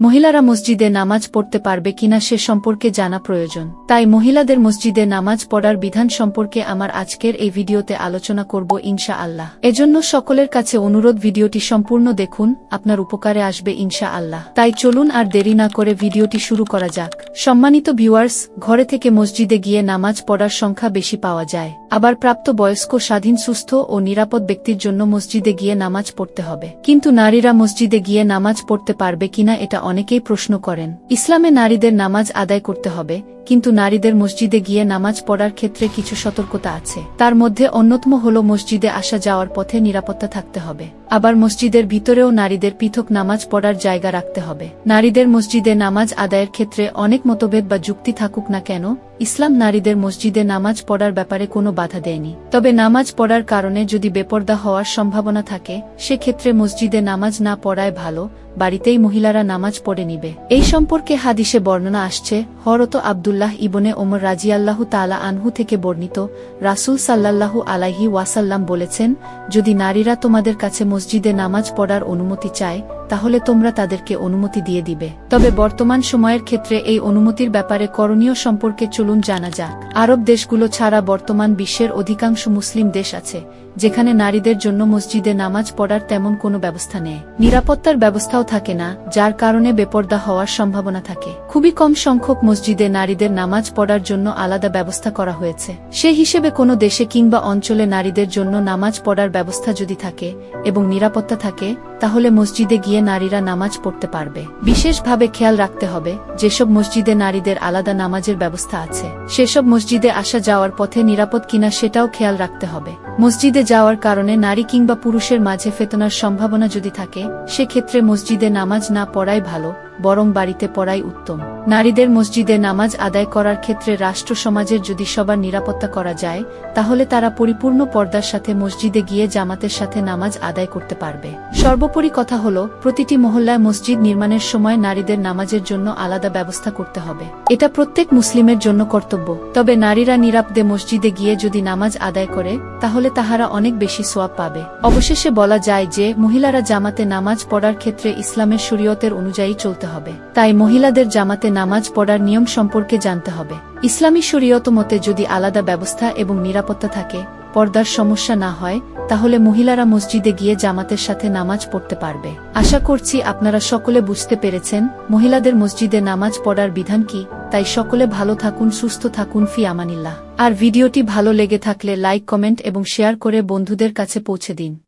মহিলারা মসজিদে নামাজ পড়তে পারবে কিনা সে সম্পর্কে জানা প্রয়োজন। তাই মহিলাদের মসজিদে নামাজ পড়ার বিধান সম্পর্কে আমার আজকের এই ভিডিওতে আলোচনা করব ইনশা আল্লাহ এজন্য সকলের কাছে অনুরোধ, ভিডিওটি সম্পূর্ণ দেখুন, আপনার উপকারে আসবে ইনশা আল্লাহ তাই চলুন আর দেরি না করে ভিডিওটি শুরু করা যাক। সম্মানিত ভিউয়ার্স, ঘরে থেকে মসজিদে গিয়ে নামাজ পড়ার সংখ্যা বেশি পাওয়া যায়। আবার প্রাপ্ত বয়স্ক, স্বাধীন, সুস্থ ও নিরাপদ ব্যক্তির জন্য মসজিদে গিয়ে নামাজ পড়তে হবে। কিন্তু নারীরা মসজিদে গিয়ে নামাজ পড়তে পারবে কিনা এটা অনেকেই প্রশ্ন করেন। ইসলামে নারীদের নামাজ আদায় করতে হবে, কিন্তু নারীদের মসজিদে গিয়ে নামাজ পড়ার ক্ষেত্রে কিছু সতর্কতা আছে। তার মধ্যে অন্যতম হল মসজিদে আসা যাওয়ার পথে নিরাপত্তা থাকতে হবে। আবার মসজিদের ভিতরেও নারীদের পৃথক নামাজ পড়ার জায়গা রাখতে হবে। নারীদের মসজিদে নামাজ আদায়ের ক্ষেত্রে অনেক মতভেদ বা যুক্তি থাকুক না কেন ইসলাম নারীদের মসজিদে নামাজ পড়ার ব্যাপারে কোনো বাধা দেয়নি। তবে নামাজ পড়ার কারণে যদি বেপর্দা হওয়ার সম্ভাবনা থাকে, সেক্ষেত্রে মসজিদে নামাজ না পড়ায় ভালো বাড়িতেই মহিলারা নামাজ পড়ে নিবে। এই সম্পর্কে হাদিসে বর্ণনা আসছে হরত আবদুল্লাহ ইবনে ওমর রাজিয়াল্লাহু তালা আনহু থেকে বর্ণিত রাসুল সাল্লাল্লাহু আলাইহি ওয়াসাল্লাম বলেছেন, যদি নারীরা তোমাদের কাছে মসজিদে নামাজ পড়ার অনুমতি চায়, তাহলে তোমরা তাদেরকে অনুমতি দিয়ে দিবে। তবে বর্তমান সময়ের ক্ষেত্রে এই অনুমতির ব্যাপারে করণীয় সম্পর্কে চলুন জানা যাক। আরব দেশগুলো ছাড়া বর্তমান বিশ্বের অধিকাংশ মুসলিম দেশ আছে, যেখানে নারীদের জন্য মসজিদে নামাজ পড়ার তেমন কোনো ব্যবস্থা নেই। নিরাপত্তার ব্যবস্থাও থাকে না, যার কারণে বেপর্দা হওয়ার সম্ভাবনা থাকে। খুবই কম সংখ্যক মসজিদে নারীদের নামাজ পড়ার জন্য আলাদা ব্যবস্থা করা হয়েছে। সে হিসেবে কোনো দেশে কিংবা অঞ্চলে নারীদের জন্য নামাজ পড়ার ব্যবস্থা যদি থাকে এবং নিরাপত্তা থাকে তাহলে মসজিদে গিয়ে নারীরা নামাজ পড়তে পারবে। বিশেষভাবে খেয়াল রাখতে হবে, যেসব মসজিদে নারীদের আলাদা নামাজের ব্যবস্থা আছে, সেসব মসজিদে আসা যাওয়ার পথে নিরাপদ কিনা সেটাও খেয়াল রাখতে হবে। মসজিদে যাওয়ার কারণে নারী কিংবা পুরুষের মাঝে ফেতনার সম্ভাবনা যদি থাকে, সেক্ষেত্রে মসজিদে নামাজ না পড়াই ভালো বরং বাড়িতে পড়াই উত্তম। নারীদের মসজিদে নামাজ আদায় করার ক্ষেত্রে রাষ্ট্র সমাজের যদি সবার নিরাপত্তা করা যায়, তাহলে তারা পরিপূর্ণ পর্দার সাথে মসজিদে গিয়ে জামাতের সাথে নামাজ আদায় করতে পারবে। সর্বোপরি কথা হল, প্রতিটি মহল্লায় মসজিদ নির্মাণের সময় নারীদের নামাজের জন্য আলাদা ব্যবস্থা করতে হবে। এটা প্রত্যেক মুসলিমের জন্য কর্তব্য। তবে নারীরা নিরাপদে মসজিদে গিয়ে যদি নামাজ আদায় করে, তাহলে তাহারা অনেক বেশি সোয়াব পাবে। অবশেষে বলা যায় যে, মহিলারা জামাতে নামাজ পড়ার ক্ষেত্রে ইসলামের শরীয়তের অনুযায়ী চলতে হবে। তাই মহিলাদের জামাতে নামাজ পড়ার নিয়ম সম্পর্কে জানতে হবে। ইসলামী শরীয়ত মতে যদি আলাদা ব্যবস্থা এবং নিরাপত্তা থাকে, পর্দার সমস্যা না হয়, তাহলে মহিলারা মসজিদে গিয়ে জামাতের সাথে নামাজ পড়তে পারবে। আশা করছি আপনারা সকলে বুঝতে পেরেছেন, মহিলাদের মসজিদে নামাজ পড়ার বিধান কি, তাই সকলে ভালো থাকুন, সুস্থ থাকুন, ফি আমানিল্লাহ। আর ভিডিওটি ভালো লেগে থাকলে লাইক, কমেন্ট এবং শেয়ার করে বন্ধুদের কাছে পৌঁছে দিন।